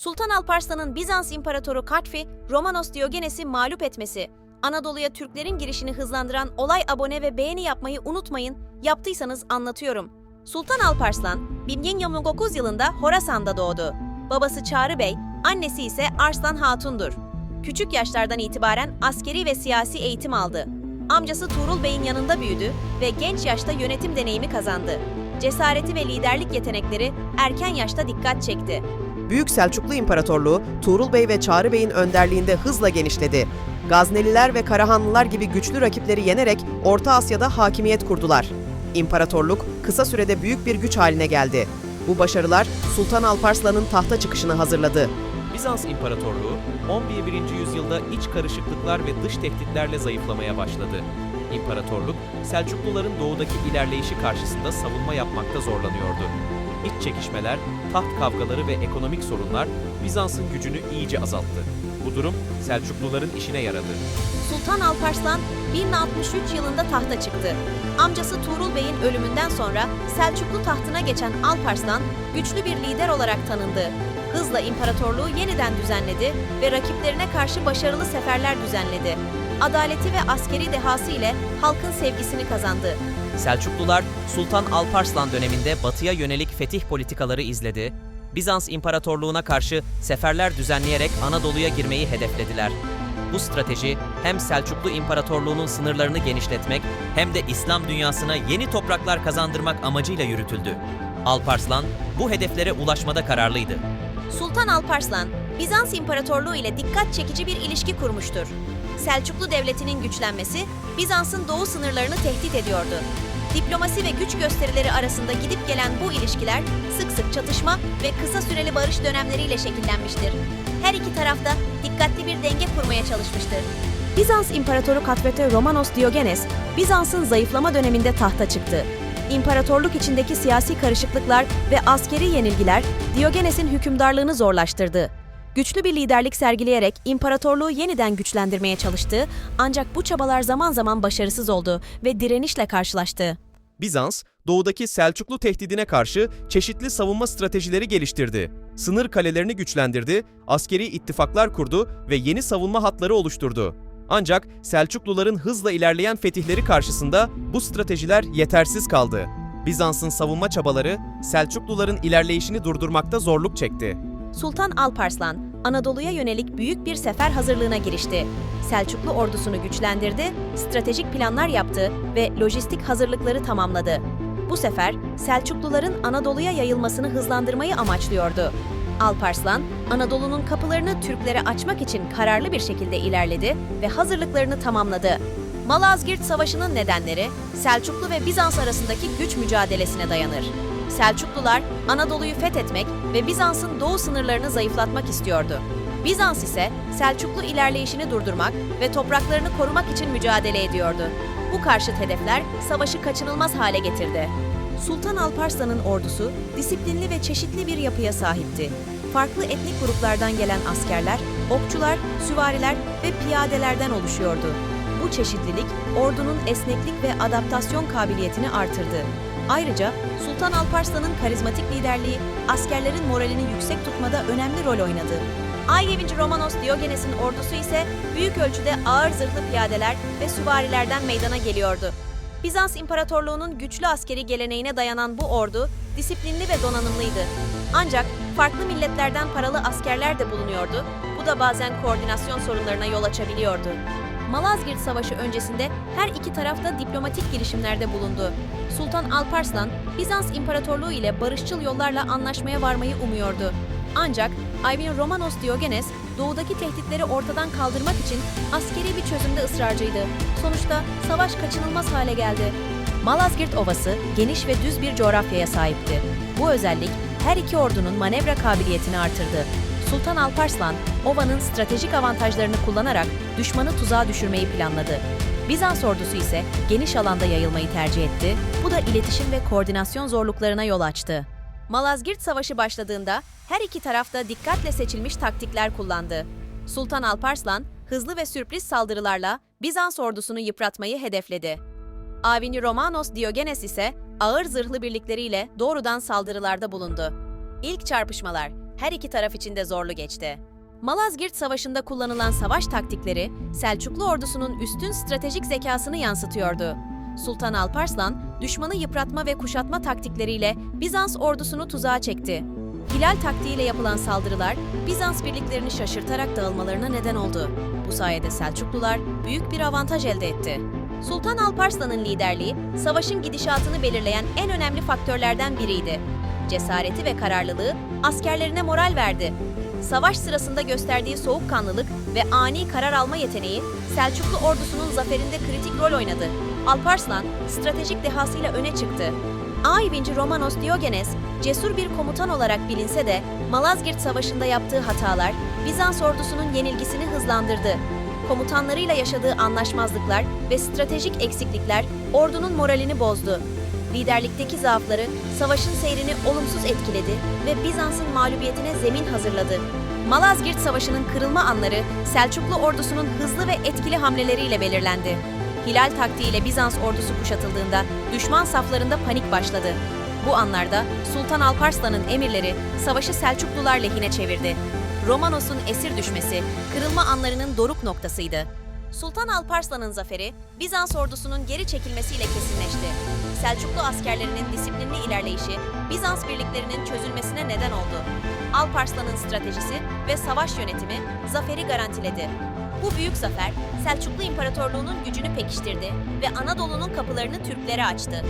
Sultan Alparslan'ın Bizans İmparatoru Katfi, Romanos Diogenes'i mağlup etmesi, Anadolu'ya Türklerin girişini hızlandıran olay abone ve beğeni yapmayı unutmayın, yaptıysanız anlatıyorum. Sultan Alparslan, 1029 yılında Horasan'da doğdu. Babası Çağrı Bey, annesi ise Arslan Hatun'dur. Küçük yaşlardan itibaren askeri ve siyasi eğitim aldı. Amcası Tuğrul Bey'in yanında büyüdü ve genç yaşta yönetim deneyimi kazandı. Cesareti ve liderlik yetenekleri erken yaşta dikkat çekti. Büyük Selçuklu İmparatorluğu Tuğrul Bey ve Çağrı Bey'in önderliğinde hızla genişledi. Gazneliler ve Karahanlılar gibi güçlü rakipleri yenerek Orta Asya'da hakimiyet kurdular. İmparatorluk kısa sürede büyük bir güç haline geldi. Bu başarılar Sultan Alparslan'ın tahta çıkışını hazırladı. Bizans İmparatorluğu 11. yüzyılda iç karışıklıklar ve dış tehditlerle zayıflamaya başladı. İmparatorluk, Selçukluların doğudaki ilerleyişi karşısında savunma yapmakta zorlanıyordu. İç çekişmeler, taht kavgaları ve ekonomik sorunlar Bizans'ın gücünü iyice azalttı. Bu durum Selçukluların işine yaradı. Sultan Alparslan 1063 yılında tahta çıktı. Amcası Tuğrul Bey'in ölümünden sonra Selçuklu tahtına geçen Alparslan güçlü bir lider olarak tanındı. Hızla imparatorluğu yeniden düzenledi ve rakiplerine karşı başarılı seferler düzenledi. Adaleti ve askeri dehası ile halkın sevgisini kazandı. Selçuklular Sultan Alparslan döneminde batıya yönelik fetih politikaları izledi. Bizans İmparatorluğu'na karşı seferler düzenleyerek Anadolu'ya girmeyi hedeflediler. Bu strateji hem Selçuklu İmparatorluğu'nun sınırlarını genişletmek hem de İslam dünyasına yeni topraklar kazandırmak amacıyla yürütüldü. Alparslan bu hedeflere ulaşmada kararlıydı. Sultan Alparslan, Bizans İmparatorluğu ile dikkat çekici bir ilişki kurmuştur. Selçuklu Devleti'nin güçlenmesi, Bizans'ın doğu sınırlarını tehdit ediyordu. Diplomasi ve güç gösterileri arasında gidip gelen bu ilişkiler sık sık çatışma ve kısa süreli barış dönemleriyle şekillenmiştir. Her iki tarafta dikkatli bir denge kurmaya çalışmıştır. Bizans İmparatoru Katveto Romanos Diogenes, Bizans'ın zayıflama döneminde tahta çıktı. İmparatorluk içindeki siyasi karışıklıklar ve askeri yenilgiler Diogenes'in hükümdarlığını zorlaştırdı. Güçlü bir liderlik sergileyerek imparatorluğu yeniden güçlendirmeye çalıştı ancak bu çabalar zaman zaman başarısız oldu ve direnişle karşılaştı. Bizans, doğudaki Selçuklu tehdidine karşı çeşitli savunma stratejileri geliştirdi. Sınır kalelerini güçlendirdi, askeri ittifaklar kurdu ve yeni savunma hatları oluşturdu. Ancak Selçukluların hızla ilerleyen fetihleri karşısında bu stratejiler yetersiz kaldı. Bizans'ın savunma çabaları Selçukluların ilerleyişini durdurmakta zorluk çekti. Sultan Alparslan, Anadolu'ya yönelik büyük bir sefer hazırlığına girişti. Selçuklu ordusunu güçlendirdi, stratejik planlar yaptı ve lojistik hazırlıkları tamamladı. Bu sefer Selçukluların Anadolu'ya yayılmasını hızlandırmayı amaçlıyordu. Alparslan, Anadolu'nun kapılarını Türklere açmak için kararlı bir şekilde ilerledi ve hazırlıklarını tamamladı. Malazgirt Savaşı'nın nedenleri Selçuklu ve Bizans arasındaki güç mücadelesine dayanır. Selçuklular Anadolu'yu fethetmek ve Bizans'ın doğu sınırlarını zayıflatmak istiyordu. Bizans ise Selçuklu ilerleyişini durdurmak ve topraklarını korumak için mücadele ediyordu. Bu karşıt hedefler savaşı kaçınılmaz hale getirdi. Sultan Alparslan'ın ordusu disiplinli ve çeşitli bir yapıya sahipti. Farklı etnik gruplardan gelen askerler, okçular, süvariler ve piyadelerden oluşuyordu. Bu çeşitlilik ordunun esneklik ve adaptasyon kabiliyetini artırdı. Ayrıca Sultan Alparslan'ın karizmatik liderliği askerlerin moralini yüksek tutmada önemli rol oynadı. Aygevinci Romanos Diogenes'in ordusu ise büyük ölçüde ağır zırhlı piyadeler ve süvarilerden meydana geliyordu. Bizans İmparatorluğu'nun güçlü askeri geleneğine dayanan bu ordu disiplinli ve donanımlıydı. Ancak farklı milletlerden paralı askerler de bulunuyordu. Bu da bazen koordinasyon sorunlarına yol açabiliyordu. Malazgirt Savaşı öncesinde her iki taraf da diplomatik girişimlerde bulundu. Sultan Alparslan, Bizans İmparatorluğu ile barışçıl yollarla anlaşmaya varmayı umuyordu. Ancak Ivan Romanos Diogenes, doğudaki tehditleri ortadan kaldırmak için askeri bir çözümde ısrarcıydı. Sonuçta savaş kaçınılmaz hale geldi. Malazgirt Ovası geniş ve düz bir coğrafyaya sahipti. Bu özellik her iki ordunun manevra kabiliyetini artırdı. Sultan Alparslan, Ova'nın stratejik avantajlarını kullanarak düşmanı tuzağa düşürmeyi planladı. Bizans ordusu ise geniş alanda yayılmayı tercih etti. Bu da iletişim ve koordinasyon zorluklarına yol açtı. Malazgirt Savaşı başladığında her iki tarafta dikkatle seçilmiş taktikler kullandı. Sultan Alparslan hızlı ve sürpriz saldırılarla Bizans ordusunu yıpratmayı hedefledi. Avni Romanos Diogenes ise ağır zırhlı birlikleriyle doğrudan saldırılarda bulundu. İlk çarpışmalar her iki taraf için de zorlu geçti. Malazgirt Savaşı'nda kullanılan savaş taktikleri, Selçuklu ordusunun üstün stratejik zekasını yansıtıyordu. Sultan Alparslan, düşmanı yıpratma ve kuşatma taktikleriyle Bizans ordusunu tuzağa çekti. Hilal taktiğiyle yapılan saldırılar, Bizans birliklerini şaşırtarak dağılmalarına neden oldu. Bu sayede Selçuklular büyük bir avantaj elde etti. Sultan Alparslan'ın liderliği, savaşın gidişatını belirleyen en önemli faktörlerden biriydi. Cesareti ve kararlılığı askerlerine moral verdi. Savaş sırasında gösterdiği soğukkanlılık ve ani karar alma yeteneği Selçuklu ordusunun zaferinde kritik rol oynadı. Alparslan stratejik dehasıyla öne çıktı. Ayvinci Romanos Diogenes cesur bir komutan olarak bilinse de Malazgirt Savaşı'nda yaptığı hatalar Bizans ordusunun yenilgisini hızlandırdı. Komutanlarıyla yaşadığı anlaşmazlıklar ve stratejik eksiklikler ordunun moralini bozdu. Liderlikteki zaafları savaşın seyrini olumsuz etkiledi ve Bizans'ın mağlubiyetine zemin hazırladı. Malazgirt Savaşı'nın kırılma anları Selçuklu ordusunun hızlı ve etkili hamleleriyle belirlendi. Hilal taktiğiyle Bizans ordusu kuşatıldığında düşman saflarında panik başladı. Bu anlarda Sultan Alparslan'ın emirleri savaşı Selçuklular lehine çevirdi. Romanos'un esir düşmesi kırılma anlarının doruk noktasıydı. Sultan Alparslan'ın zaferi Bizans ordusunun geri çekilmesiyle kesinleşti. Selçuklu askerlerinin disiplinli ilerleyişi Bizans birliklerinin çözülmesine neden oldu. Alparslan'ın stratejisi ve savaş yönetimi zaferi garantiledi. Bu büyük zafer Selçuklu İmparatorluğu'nun gücünü pekiştirdi ve Anadolu'nun kapılarını Türklere açtı.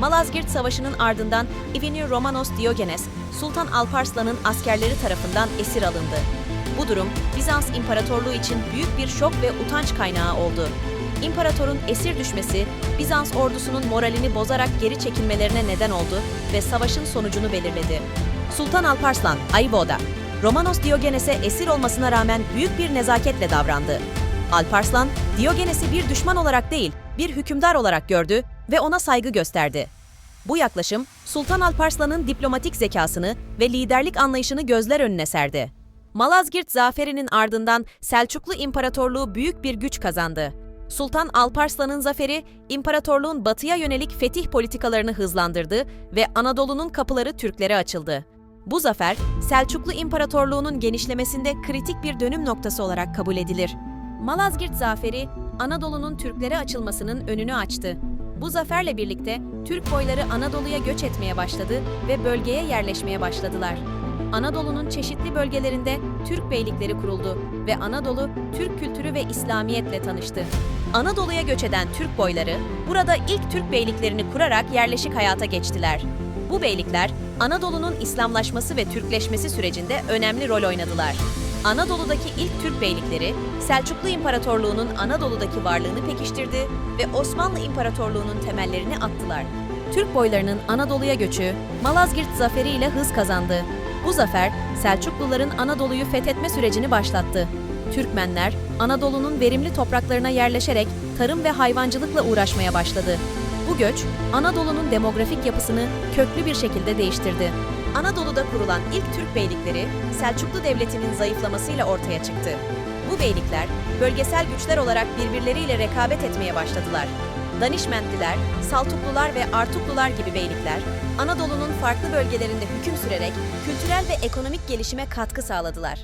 Malazgirt Savaşı'nın ardından İvini Romanos Diogenes, Sultan Alparslan'ın askerleri tarafından esir alındı. Bu durum Bizans İmparatorluğu için büyük bir şok ve utanç kaynağı oldu. İmparatorun esir düşmesi Bizans ordusunun moralini bozarak geri çekilmelerine neden oldu ve savaşın sonucunu belirledi. Sultan Alparslan, Ayvoda, Romanos Diogenes'e esir olmasına rağmen büyük bir nezaketle davrandı. Alparslan, Diogenes'i bir düşman olarak değil, bir hükümdar olarak gördü ve ona saygı gösterdi. Bu yaklaşım, Sultan Alparslan'ın diplomatik zekasını ve liderlik anlayışını gözler önüne serdi. Malazgirt zaferinin ardından Selçuklu İmparatorluğu büyük bir güç kazandı. Sultan Alparslan'ın zaferi, imparatorluğun batıya yönelik fetih politikalarını hızlandırdı ve Anadolu'nun kapıları Türklere açıldı. Bu zafer, Selçuklu İmparatorluğu'nun genişlemesinde kritik bir dönüm noktası olarak kabul edilir. Malazgirt zaferi, Anadolu'nun Türklere açılmasının önünü açtı. Bu zaferle birlikte Türk boyları Anadolu'ya göç etmeye başladı ve bölgeye yerleşmeye başladılar. Anadolu'nun çeşitli bölgelerinde Türk beylikleri kuruldu ve Anadolu Türk kültürü ve İslamiyetle tanıştı. Anadolu'ya göç eden Türk boyları burada ilk Türk beyliklerini kurarak yerleşik hayata geçtiler. Bu beylikler Anadolu'nun İslamlaşması ve Türkleşmesi sürecinde önemli rol oynadılar. Anadolu'daki ilk Türk beylikleri Selçuklu İmparatorluğu'nun Anadolu'daki varlığını pekiştirdi ve Osmanlı İmparatorluğu'nun temellerini attılar. Türk boylarının Anadolu'ya göçü Malazgirt Zaferi ile hız kazandı. Bu zafer Selçukluların Anadolu'yu fethetme sürecini başlattı. Türkmenler Anadolu'nun verimli topraklarına yerleşerek tarım ve hayvancılıkla uğraşmaya başladı. Bu göç Anadolu'nun demografik yapısını köklü bir şekilde değiştirdi. Anadolu'da kurulan ilk Türk beylikleri Selçuklu Devleti'nin zayıflamasıyla ortaya çıktı. Bu beylikler bölgesel güçler olarak birbirleriyle rekabet etmeye başladılar. Danişmentliler, Saltuklular ve Artuklular gibi beylikler Anadolu'nun farklı bölgelerinde hüküm sürerek kültürel ve ekonomik gelişime katkı sağladılar.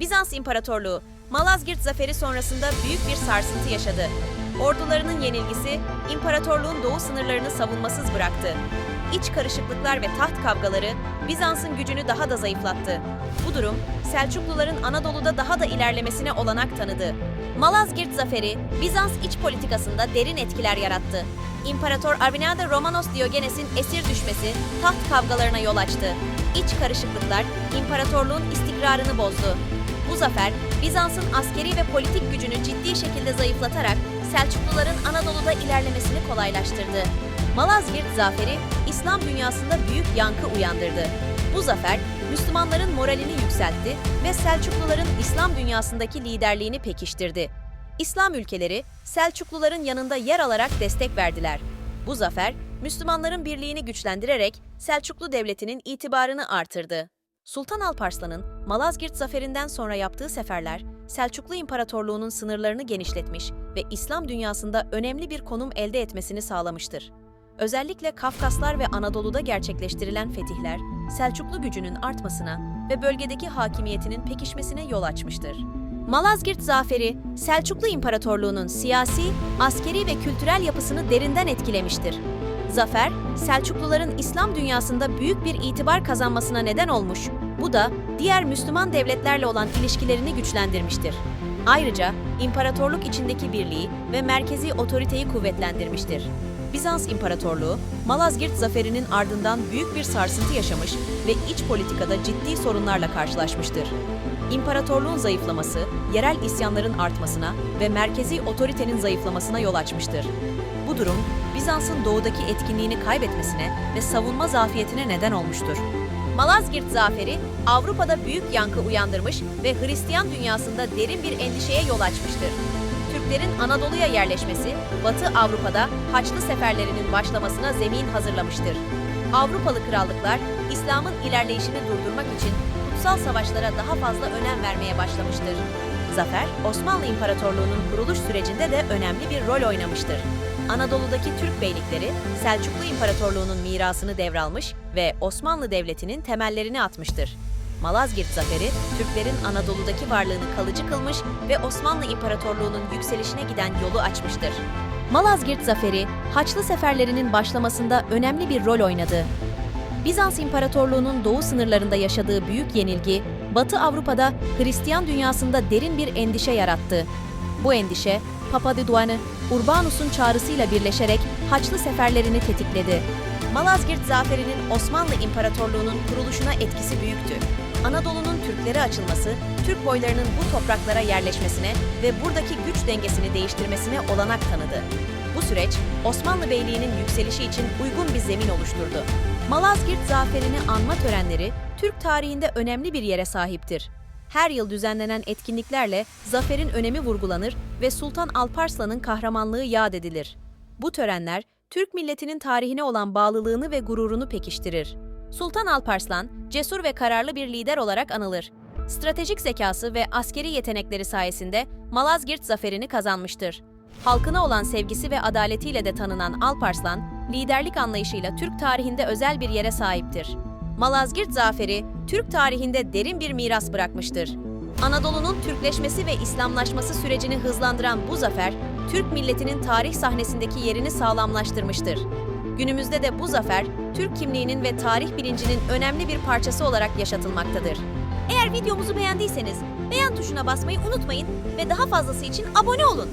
Bizans İmparatorluğu Malazgirt zaferi sonrasında büyük bir sarsıntı yaşadı. Ordularının yenilgisi imparatorluğun doğu sınırlarını savunmasız bıraktı. İç karışıklıklar ve taht kavgaları Bizans'ın gücünü daha da zayıflattı. Bu durum Selçukluların Anadolu'da daha da ilerlemesine olanak tanıdı. Malazgirt zaferi Bizans iç politikasında derin etkiler yarattı. İmparator Arvinada Romanos Diogenes'in esir düşmesi taht kavgalarına yol açtı. İç karışıklıklar imparatorluğun istikrarını bozdu. Bu zafer Bizans'ın askeri ve politik gücünü ciddi şekilde zayıflatarak Selçukluların Anadolu'da ilerlemesini kolaylaştırdı. Malazgirt zaferi İslam dünyasında büyük yankı uyandırdı. Bu zafer Müslümanların moralini yükseltti ve Selçukluların İslam dünyasındaki liderliğini pekiştirdi. İslam ülkeleri Selçukluların yanında yer alarak destek verdiler. Bu zafer Müslümanların birliğini güçlendirerek Selçuklu devletinin itibarını artırdı. Sultan Alparslan'ın Malazgirt zaferinden sonra yaptığı seferler Selçuklu İmparatorluğu'nun sınırlarını genişletmiş ve İslam dünyasında önemli bir konum elde etmesini sağlamıştır. Özellikle Kafkaslar ve Anadolu'da gerçekleştirilen fetihler, Selçuklu gücünün artmasına ve bölgedeki hakimiyetinin pekişmesine yol açmıştır. Malazgirt zaferi, Selçuklu İmparatorluğu'nun siyasi, askeri ve kültürel yapısını derinden etkilemiştir. Zafer, Selçukluların İslam dünyasında büyük bir itibar kazanmasına neden olmuş, bu da diğer Müslüman devletlerle olan ilişkilerini güçlendirmiştir. Ayrıca imparatorluk içindeki birliği ve merkezi otoriteyi kuvvetlendirmiştir. Bizans İmparatorluğu, Malazgirt zaferinin ardından büyük bir sarsıntı yaşamış ve iç politikada ciddi sorunlarla karşılaşmıştır. İmparatorluğun zayıflaması, yerel isyanların artmasına ve merkezi otoritenin zayıflamasına yol açmıştır. Bu durum, Bizans'ın doğudaki etkinliğini kaybetmesine ve savunma zafiyetine neden olmuştur. Malazgirt zaferi, Avrupa'da büyük yankı uyandırmış ve Hristiyan dünyasında derin bir endişeye yol açmıştır. Türklerin Anadolu'ya yerleşmesi, Batı Avrupa'da Haçlı seferlerinin başlamasına zemin hazırlamıştır. Avrupalı krallıklar, İslam'ın ilerleyişini durdurmak için kutsal savaşlara daha fazla önem vermeye başlamıştır. Zafer, Osmanlı İmparatorluğu'nun kuruluş sürecinde de önemli bir rol oynamıştır. Anadolu'daki Türk beylikleri, Selçuklu İmparatorluğu'nun mirasını devralmış ve Osmanlı Devleti'nin temellerini atmıştır. Malazgirt Zaferi, Türklerin Anadolu'daki varlığını kalıcı kılmış ve Osmanlı İmparatorluğu'nun yükselişine giden yolu açmıştır. Malazgirt Zaferi, Haçlı seferlerinin başlamasında önemli bir rol oynadı. Bizans İmparatorluğu'nun doğu sınırlarında yaşadığı büyük yenilgi, Batı Avrupa'da Hristiyan dünyasında derin bir endişe yarattı. Bu endişe, Papa Düduanı, Urbanus'un çağrısıyla birleşerek Haçlı seferlerini tetikledi. Malazgirt zaferinin Osmanlı İmparatorluğu'nun kuruluşuna etkisi büyüktü. Anadolu'nun Türklere açılması, Türk boylarının bu topraklara yerleşmesine ve buradaki güç dengesini değiştirmesine olanak tanıdı. Bu süreç, Osmanlı Beyliği'nin yükselişi için uygun bir zemin oluşturdu. Malazgirt zaferini anma törenleri, Türk tarihinde önemli bir yere sahiptir. Her yıl düzenlenen etkinliklerle zaferin önemi vurgulanır ve Sultan Alparslan'ın kahramanlığı yad edilir. Bu törenler, Türk milletinin tarihine olan bağlılığını ve gururunu pekiştirir. Sultan Alparslan, cesur ve kararlı bir lider olarak anılır. Stratejik zekası ve askeri yetenekleri sayesinde Malazgirt zaferini kazanmıştır. Halkına olan sevgisi ve adaletiyle de tanınan Alparslan, liderlik anlayışıyla Türk tarihinde özel bir yere sahiptir. Malazgirt zaferi, Türk tarihinde derin bir miras bırakmıştır. Anadolu'nun Türkleşmesi ve İslamlaşması sürecini hızlandıran bu zafer, Türk milletinin tarih sahnesindeki yerini sağlamlaştırmıştır. Günümüzde de bu zafer, Türk kimliğinin ve tarih bilincinin önemli bir parçası olarak yaşatılmaktadır. Eğer videomuzu beğendiyseniz beğen tuşuna basmayı unutmayın ve daha fazlası için abone olun.